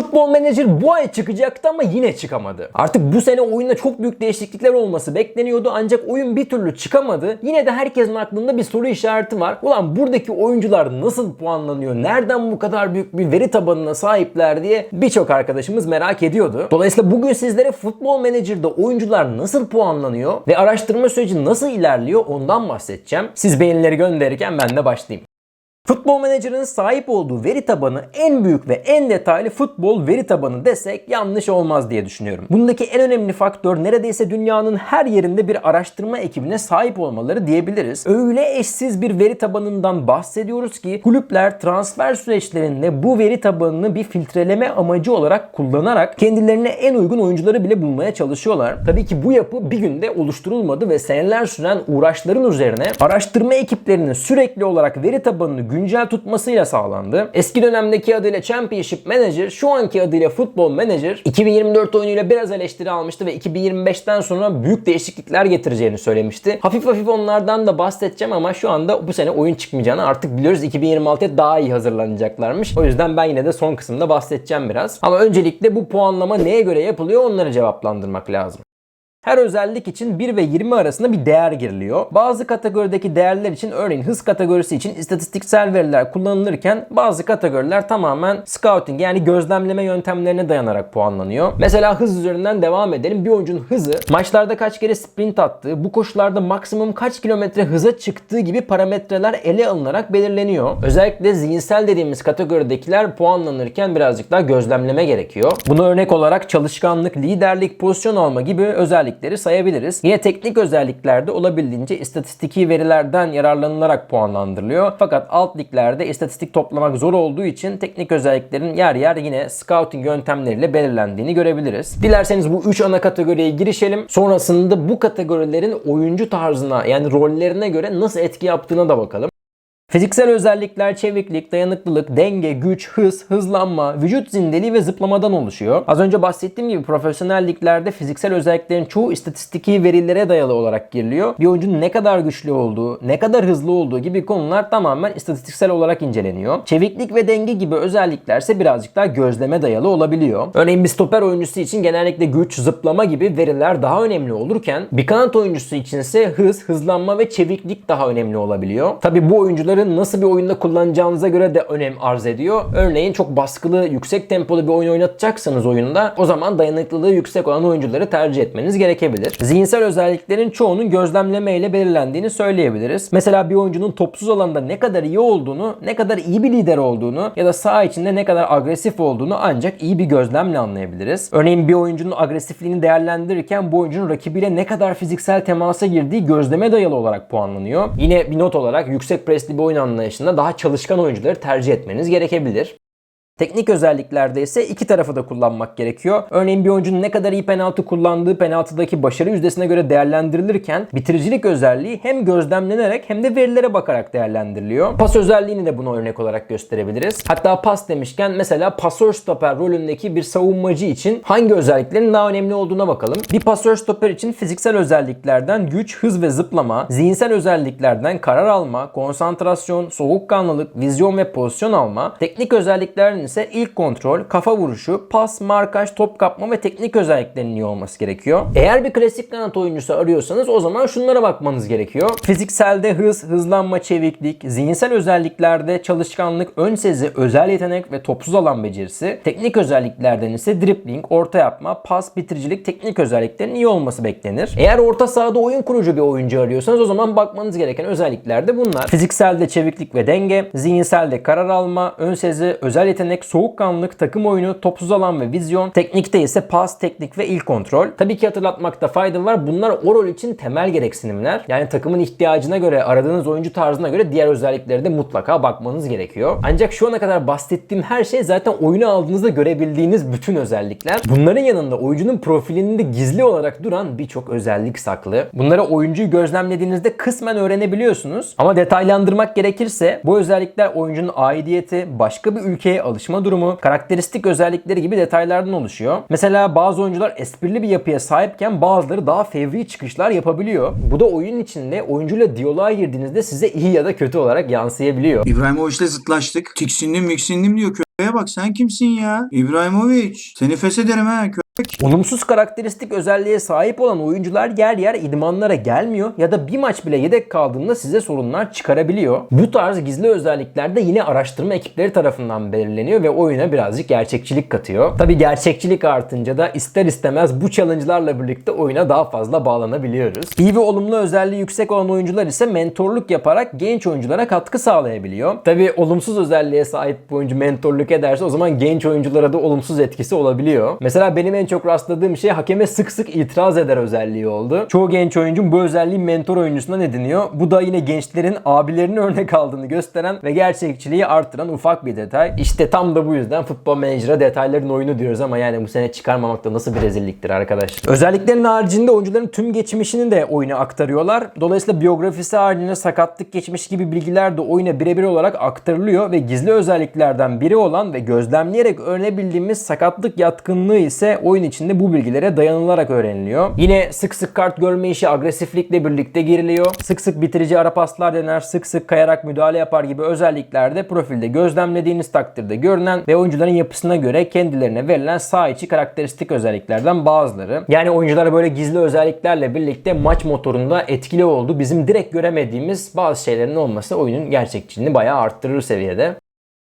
Futbol Manager bu ay çıkacaktı ama yine çıkamadı. Artık bu sene oyunda çok büyük değişiklikler olması bekleniyordu ancak oyun bir türlü çıkamadı. Yine de herkesin aklında bir soru işareti var. Ulan buradaki oyuncular nasıl puanlanıyor? Nereden bu kadar büyük bir veri tabanına sahipler diye birçok arkadaşımız merak ediyordu. Dolayısıyla bugün sizlere Futbol Manager'da oyuncular nasıl puanlanıyor ve araştırma süreci nasıl ilerliyor ondan bahsedeceğim. Siz beğenileri gönderirken ben de başlayayım. Futbol Manager'ın sahip olduğu veri tabanı en büyük ve en detaylı futbol veri tabanı desek yanlış olmaz diye düşünüyorum. Bundaki en önemli faktör neredeyse dünyanın her yerinde bir araştırma ekibine sahip olmaları diyebiliriz. Öyle eşsiz bir veri tabanından bahsediyoruz ki kulüpler transfer süreçlerinde bu veri tabanını bir filtreleme amacı olarak kullanarak kendilerine en uygun oyuncuları bile bulmaya çalışıyorlar. Tabii ki bu yapı bir günde oluşturulmadı ve seneler süren uğraşların üzerine araştırma ekiplerinin sürekli olarak veri tabanını güncel tutmasıyla sağlandı. Eski dönemdeki adıyla Championship Manager, şu anki adıyla Football Manager 2024 oyunuyla biraz eleştiri almıştı ve 2025'ten sonra büyük değişiklikler getireceğini söylemişti. Hafif hafif onlardan da bahsedeceğim ama şu anda bu sene oyun çıkmayacağını artık biliyoruz. 2026'ya daha iyi hazırlanacaklarmış. O yüzden ben yine de son kısımda bahsedeceğim biraz. Ama öncelikle bu puanlama neye göre yapılıyor onları cevaplandırmak lazım. Her özellik için 1 ve 20 arasında bir değer giriliyor. Bazı kategorideki değerler için örneğin hız kategorisi için istatistiksel veriler kullanılırken bazı kategoriler tamamen scouting yani gözlemleme yöntemlerine dayanarak puanlanıyor. Mesela hız üzerinden devam edelim. Bir oyuncunun hızı, maçlarda kaç kere sprint attığı, bu koşularda maksimum kaç kilometre hıza çıktığı gibi parametreler ele alınarak belirleniyor. Özellikle zihinsel dediğimiz kategoridekiler puanlanırken birazcık daha gözlemleme gerekiyor. Buna örnek olarak çalışkanlık, liderlik, pozisyon alma gibi özellikleri sayabiliriz. Yine teknik özelliklerde olabildiğince istatistiki verilerden yararlanılarak puanlandırılıyor. Fakat alt liglerde istatistik toplamak zor olduğu için teknik özelliklerin yer yer yine scouting yöntemleriyle belirlendiğini görebiliriz. Dilerseniz bu 3 ana kategoriye girişelim. Sonrasında bu kategorilerin oyuncu tarzına yani rollerine göre nasıl etki yaptığına da bakalım. Fiziksel özellikler çeviklik, dayanıklılık, denge, güç, hız, hızlanma, vücut zindeliği ve zıplamadan oluşuyor. Az önce bahsettiğim gibi profesyonel liglerde fiziksel özelliklerin çoğu istatistiki verilere dayalı olarak giriliyor. Bir oyuncunun ne kadar güçlü olduğu, ne kadar hızlı olduğu gibi konular tamamen istatistiksel olarak inceleniyor. Çeviklik ve denge gibi özellikler ise birazcık daha gözleme dayalı olabiliyor. Örneğin bir stoper oyuncusu için genellikle güç, zıplama gibi veriler daha önemli olurken bir kanat oyuncusu için ise hız, hızlanma ve çeviklik daha önemli olabiliyor. Tabi bu oyuncuları nasıl bir oyunda kullanacağınıza göre de önem arz ediyor. Örneğin çok baskılı, yüksek tempolu bir oyun oynatacaksanız oyunda o zaman dayanıklılığı yüksek olan oyuncuları tercih etmeniz gerekebilir. Zihinsel özelliklerin çoğunun gözlemleme ile belirlendiğini söyleyebiliriz. Mesela bir oyuncunun topsuz alanda ne kadar iyi olduğunu, ne kadar iyi bir lider olduğunu ya da saha içinde ne kadar agresif olduğunu ancak iyi bir gözlemle anlayabiliriz. Örneğin bir oyuncunun agresifliğini değerlendirirken bu oyuncunun rakibiyle ne kadar fiziksel temasa girdiği gözleme dayalı olarak puanlanıyor. Yine bir not olarak yüksek presli bir oyun anlayışında daha çalışkan oyuncuları tercih etmeniz gerekebilir. Teknik özelliklerde ise iki tarafı da kullanmak gerekiyor. Örneğin bir oyuncunun ne kadar iyi penaltı kullandığı penaltıdaki başarı yüzdesine göre değerlendirilirken bitiricilik özelliği hem gözlemlenerek hem de verilere bakarak değerlendiriliyor. Pas özelliğini de buna örnek olarak gösterebiliriz. Hatta pas demişken mesela pasör stoper rolündeki bir savunmacı için hangi özelliklerin daha önemli olduğuna bakalım. Bir pasör stoper için fiziksel özelliklerden güç, hız ve zıplama, zihinsel özelliklerden karar alma, konsantrasyon, soğukkanlılık, vizyon ve pozisyon alma, teknik özelliklerin ise ilk kontrol, kafa vuruşu, pas, markaj, top kapma ve teknik özelliklerinin iyi olması gerekiyor. Eğer bir klasik kanat oyuncusu arıyorsanız o zaman şunlara bakmanız gerekiyor. Fizikselde hız, hızlanma, çeviklik, zihinsel özelliklerde çalışkanlık, ön sezi, özel yetenek ve topsuz alan becerisi, teknik özelliklerden ise dribbling, orta yapma, pas, bitiricilik, teknik özelliklerin iyi olması beklenir. Eğer orta sahada oyun kurucu bir oyuncu arıyorsanız o zaman bakmanız gereken özellikler de bunlar. Fizikselde çeviklik ve denge, zihinselde karar alma, ön sezi, özel yetenek, soğukkanlılık, takım oyunu, topsuz alan ve vizyon. Teknikte ise pas, teknik ve ilk kontrol. Tabii ki hatırlatmakta fayda var. Bunlar o rol için temel gereksinimler. Yani takımın ihtiyacına göre, aradığınız oyuncu tarzına göre diğer özelliklere de mutlaka bakmanız gerekiyor. Ancak şu ana kadar bahsettiğim her şey zaten oyunu aldığınızda görebildiğiniz bütün özellikler. Bunların yanında oyuncunun profilinde gizli olarak duran birçok özellik saklı. Bunları oyuncuyu gözlemlediğinizde kısmen öğrenebiliyorsunuz. Ama detaylandırmak gerekirse bu özellikler oyuncunun aidiyeti, başka bir ülkeye alışma durumu, karakteristik özellikleri gibi detaylardan oluşuyor. Mesela bazı oyuncular esprili bir yapıya sahipken bazıları daha fevri çıkışlar yapabiliyor. Bu da oyun içinde oyuncuyla diyaloğa girdiğinizde size iyi ya da kötü olarak yansıyabiliyor. İbrahimovic'le zıtlaştık. Tiksindim miksindim diyor Şuraya bak sen kimsin ya? İbrahimovic. Seni feshederim ha. Olumsuz karakteristik özelliğe sahip olan oyuncular yer yer idmanlara gelmiyor ya da bir maç bile yedek kaldığında size sorunlar çıkarabiliyor. Bu tarz gizli özellikler de yine araştırma ekipleri tarafından belirleniyor ve oyuna birazcık gerçekçilik katıyor. Tabi gerçekçilik artınca da ister istemez bu challenge'larla birlikte oyuna daha fazla bağlanabiliyoruz. İyi ve olumlu özelliği yüksek olan oyuncular ise mentorluk yaparak genç oyunculara katkı sağlayabiliyor. Tabi olumsuz özelliğe sahip bir oyuncu mentorluk ederse o zaman genç oyunculara da olumsuz etkisi olabiliyor. Mesela benim en çok rastladığım şey hakeme sık sık itiraz eder özelliği oldu. Çoğu genç oyuncum bu özelliği mentor oyuncusundan ediniyor. Bu da yine gençlerin abilerini örnek aldığını gösteren ve gerçekçiliği arttıran ufak bir detay. İşte tam da bu yüzden futbol menajera detayların oyunu diyoruz ama yani bu sene çıkarmamak da nasıl bir rezilliktir arkadaş. Özelliklerin haricinde oyuncuların tüm geçmişini de oyuna aktarıyorlar. Dolayısıyla biyografisi haricinde sakatlık geçmiş gibi bilgiler de oyuna birebir olarak aktarılıyor ve gizli özelliklerden biri olan ve gözlemleyerek öğrenebildiğimiz sakatlık yatkınlığı ise oyun içinde bu bilgilere dayanılarak öğreniliyor. Yine sık sık kart görme işi agresiflikle birlikte giriliyor. Sık sık bitirici ara paslar dener, sık sık kayarak müdahale yapar gibi özellikler de profilde gözlemlediğiniz takdirde görünen ve oyuncuların yapısına göre kendilerine verilen sağ içi karakteristik özelliklerden bazıları. Yani oyunculara böyle gizli özelliklerle birlikte maç motorunda etkili oldu. Bizim direkt göremediğimiz bazı şeylerin olması oyunun gerçekçiliğini bayağı arttırır seviyede.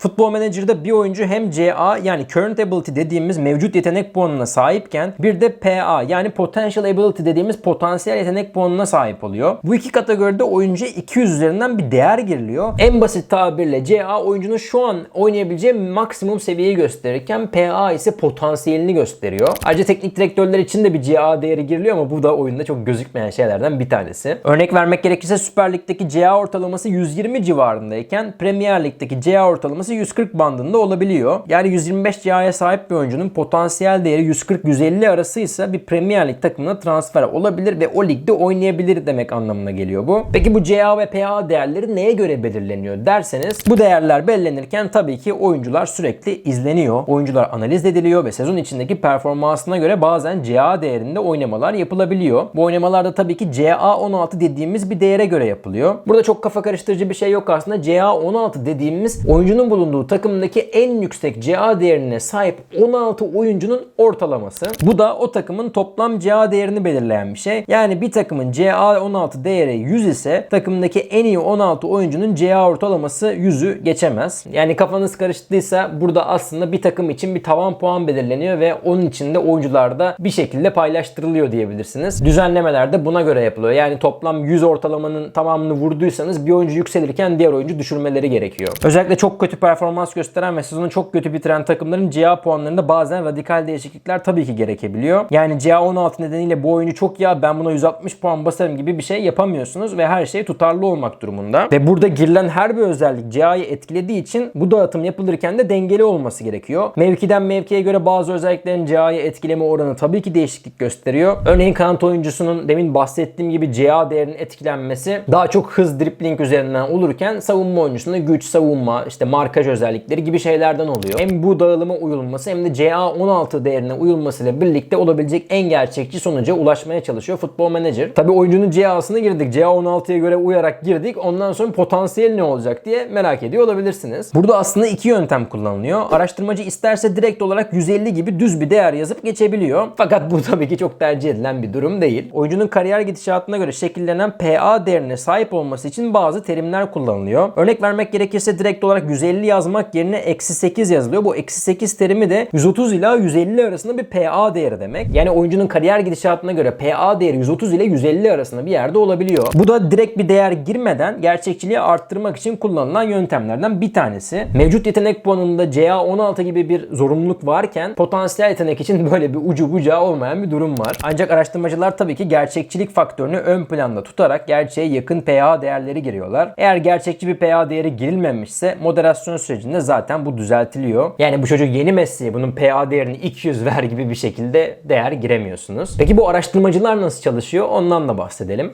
Futbol Manager'da bir oyuncu hem CA yani Current Ability dediğimiz mevcut yetenek puanına sahipken bir de PA yani Potential Ability dediğimiz potansiyel yetenek puanına sahip oluyor. Bu iki kategoride oyuncu 200 üzerinden bir değer giriliyor. En basit tabirle CA oyuncunun şu an oynayabileceği maksimum seviyeyi gösterirken PA ise potansiyelini gösteriyor. Ayrıca teknik direktörler için de bir CA değeri giriliyor ama bu da oyunda çok gözükmeyen şeylerden bir tanesi. Örnek vermek gerekirse Süper Lig'deki CA ortalaması 120 civarındayken Premier Lig'deki CA ortalaması 140 bandında olabiliyor. Yani 125 CA'ya sahip bir oyuncunun potansiyel değeri 140-150 arasıysa bir Premier Lig takımına transfer olabilir ve o ligde oynayabilir demek anlamına geliyor bu. Peki bu CA ve PA değerleri neye göre belirleniyor derseniz bu değerler belirlenirken tabii ki oyuncular sürekli izleniyor. Oyuncular analiz ediliyor ve sezon içindeki performansına göre bazen CA değerinde oynamalar yapılabiliyor. Bu oynamalarda tabii ki CA16 dediğimiz bir değere göre yapılıyor. Burada çok kafa karıştırıcı bir şey yok aslında. CA16 dediğimiz oyuncunun bulunduğu takımdaki en yüksek CA değerine sahip 16 oyuncunun ortalaması. Bu da o takımın toplam CA değerini belirleyen bir şey. Yani bir takımın CA16 değeri 100 ise takımdaki en iyi 16 oyuncunun CA ortalaması 100'ü geçemez. Yani kafanız karıştıysa burada aslında bir takım için bir tavan puan belirleniyor ve onun içinde oyuncular da bir şekilde paylaştırılıyor diyebilirsiniz. Düzenlemeler de buna göre yapılıyor. Yani toplam 100 ortalamanın tamamını vurduysanız bir oyuncu yükselirken diğer oyuncu düşürmeleri gerekiyor. Özellikle çok kötü performans gösteren ve sezonu çok kötü bitiren takımların CA puanlarında bazen radikal değişiklikler tabii ki gerekebiliyor. Yani CA16 nedeniyle bu oyuncu çok ya ben buna 160 puan basarım gibi bir şey yapamıyorsunuz ve her şey tutarlı olmak durumunda. Ve burada girilen her bir özellik CA'yı etkilediği için bu dağıtım yapılırken de dengeli olması gerekiyor. Mevkiden mevkiye göre bazı özelliklerin CA'yı etkileme oranı tabii ki değişiklik gösteriyor. Örneğin kanat oyuncusunun demin bahsettiğim gibi CA değerinin etkilenmesi daha çok hız dribbling üzerinden olurken savunma oyuncusunda güç, savunma, işte markaj özellikleri gibi şeylerden oluyor. Hem bu dağılıma uyulması hem de CA16 değerine uyulmasıyla birlikte olabilecek en gerçekçi sonuca ulaşmaya çalışıyor Futbol Manager. Tabii oyuncunun CA'sına girdik. CA16'ya göre uyarak girdik. Ondan sonra potansiyel ne olacak diye merak ediyor olabilirsiniz. Burada aslında iki yöntem kullanılıyor. Araştırmacı isterse direkt olarak 150 gibi düz bir değer yazıp geçebiliyor. Fakat bu tabii ki çok tercih edilen bir durum değil. Oyuncunun kariyer gidişatına göre şekillenen PA değerine sahip olması için bazı terimler kullanılıyor. Örnek vermek gerekirse direkt olarak 150 yazmak yerine eksi 8 yazılıyor. Bu eksi 8 terimi de 130 ila 150 arasında bir PA değeri demek. Yani oyuncunun kariyer gidişatına göre PA değeri 130 ile 150 arasında bir yerde olabiliyor. Bu da direkt bir değer girmeden gerçekçiliği arttırmak için kullanılan yöntemlerden bir tanesi. Mevcut yetenek puanında CA16 gibi bir zorunluluk varken potansiyel yetenek için böyle bir ucu bucağı olmayan bir durum var. Ancak araştırmacılar tabii ki gerçekçilik faktörünü ön planda tutarak gerçeğe yakın PA değerleri giriyorlar. Eğer gerçekçi bir PA değeri girilmemişse moderasyon sürecinde zaten bu düzeltiliyor. Yani bu çocuk yeni mesleği bunun PA değerini 200 ver gibi bir şekilde değer giremiyorsunuz. Peki bu araştırmacılar nasıl çalışıyor? Ondan da bahsedelim.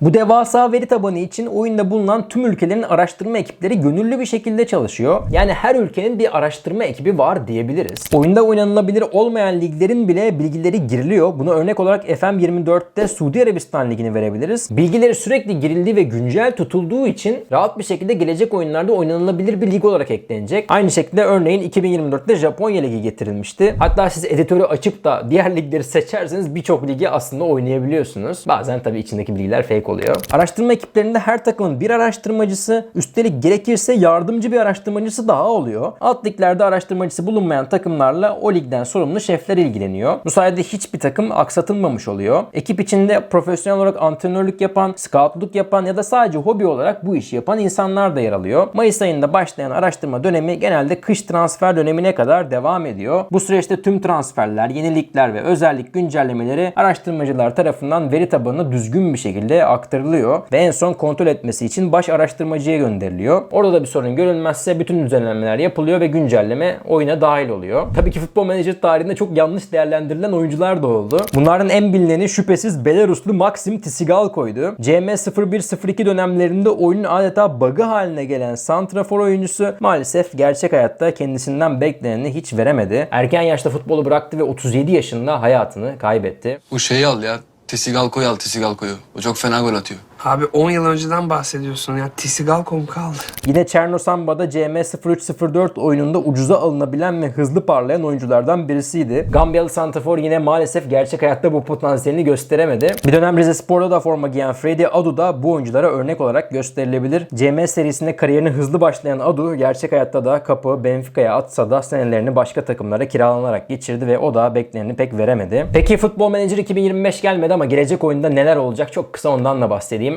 Bu devasa veri tabanı için oyunda bulunan tüm ülkelerin araştırma ekipleri gönüllü bir şekilde çalışıyor. Yani her ülkenin bir araştırma ekibi var diyebiliriz. Oyunda oynanılabilir olmayan liglerin bile bilgileri giriliyor. Buna örnek olarak FM24'te Suudi Arabistan ligini verebiliriz. Bilgileri sürekli girildiği ve güncel tutulduğu için rahat bir şekilde gelecek oyunlarda oynanılabilir bir lig olarak eklenecek. Aynı şekilde örneğin 2024'te Japonya ligi getirilmişti. Hatta siz editörü açıp da diğer ligleri seçerseniz birçok ligi aslında oynayabiliyorsunuz. Bazen tabii içindeki bilgiler fake oluyor. Araştırma ekiplerinde her takımın bir araştırmacısı, üstelik gerekirse yardımcı bir araştırmacısı daha oluyor. Alt liglerde araştırmacısı bulunmayan takımlarla o ligden sorumlu şefler ilgileniyor. Bu sayede hiçbir takım aksatılmamış oluyor. Ekip içinde profesyonel olarak antrenörlük yapan, scoutluk yapan ya da sadece hobi olarak bu işi yapan insanlar da yer alıyor. Mayıs ayında başlayan araştırma dönemi genelde kış transfer dönemine kadar devam ediyor. Bu süreçte tüm transferler, yenilikler ve özellik güncellemeleri araştırmacılar tarafından veri tabanına düzgün bir şekilde aktarılıyor ve en son kontrol etmesi için baş araştırmacıya gönderiliyor. Orada da bir sorun görülmezse bütün düzenlemeler yapılıyor ve güncelleme oyuna dahil oluyor. Tabii ki futbol menajer tarihinde çok yanlış değerlendirilen oyuncular da oldu. Bunların en bilineni şüphesiz Belaruslu Maxim Tsigalko'ydu. CM0102 dönemlerinde oyunun adeta bug'ı haline gelen santrafor oyuncusu maalesef gerçek hayatta kendisinden bekleneni hiç veremedi. Erken yaşta futbolu bıraktı ve 37 yaşında hayatını kaybetti. Bu şeyi al ya. Tisigalko'yu al Tisigalko'yu. O çok fena gol atıyor. Abi 10 yıl önceden bahsediyorsun ya. Tisigalkom kaldı. Yine Çernosamba'da CM0304 oyununda ucuza alınabilen ve hızlı parlayan oyunculardan birisiydi. Gambiyalı Santrafor yine maalesef gerçek hayatta bu potansiyelini gösteremedi. Bir dönem Rize Spor'da da forma giyen Freddy Adu da bu oyunculara örnek olarak gösterilebilir. CM serisinde kariyerine hızlı başlayan Adu gerçek hayatta da kapı Benfica'ya atsa da senelerini başka takımlara kiralanarak geçirdi ve o da bekleneni pek veremedi. Peki Futbol Manager 2025 gelmedi ama gelecek oyunda neler olacak çok kısa ondan da bahsedeyim.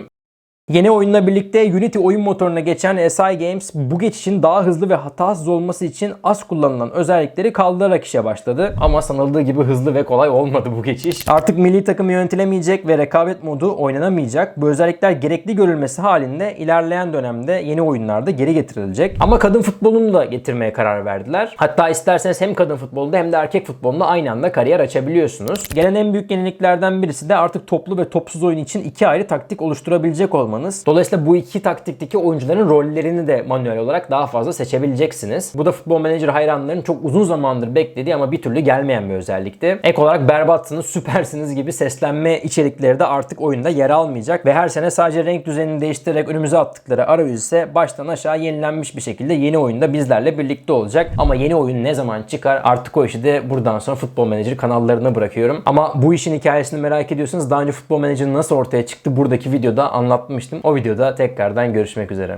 Yeni oyunla birlikte Unity oyun motoruna geçen SI Games bu geçişin daha hızlı ve hatasız olması için az kullanılan özellikleri kaldırarak işe başladı. Ama sanıldığı gibi hızlı ve kolay olmadı bu geçiş. Artık milli takım yönetilemeyecek ve rekabet modu oynanamayacak. Bu özellikler gerekli görülmesi halinde ilerleyen dönemde yeni oyunlarda geri getirilecek. Ama kadın futbolunu da getirmeye karar verdiler. Hatta isterseniz hem kadın futbolunda hem de erkek futbolunda aynı anda kariyer açabiliyorsunuz. Gelen en büyük yeniliklerden birisi de artık toplu ve topsuz oyun için iki ayrı taktik oluşturabilecek olmanız. Dolayısıyla bu iki taktikteki oyuncuların rollerini de manuel olarak daha fazla seçebileceksiniz. Bu da futbol menajer hayranlarının çok uzun zamandır beklediği ama bir türlü gelmeyen bir özellikti. Ek olarak berbatsınız, süpersiniz gibi seslenme içerikleri de artık oyunda yer almayacak ve her sene sadece renk düzenini değiştirerek önümüze attıkları arayüz ise baştan aşağı yenilenmiş bir şekilde yeni oyunda bizlerle birlikte olacak. Ama yeni oyun ne zaman çıkar artık o işi de buradan sonra futbol menajer kanallarına bırakıyorum. Ama bu işin hikayesini merak ediyorsanız daha önce futbol menajer nasıl ortaya çıktı buradaki videoda anlatmıştım. O videoda tekrardan görüşmek üzere.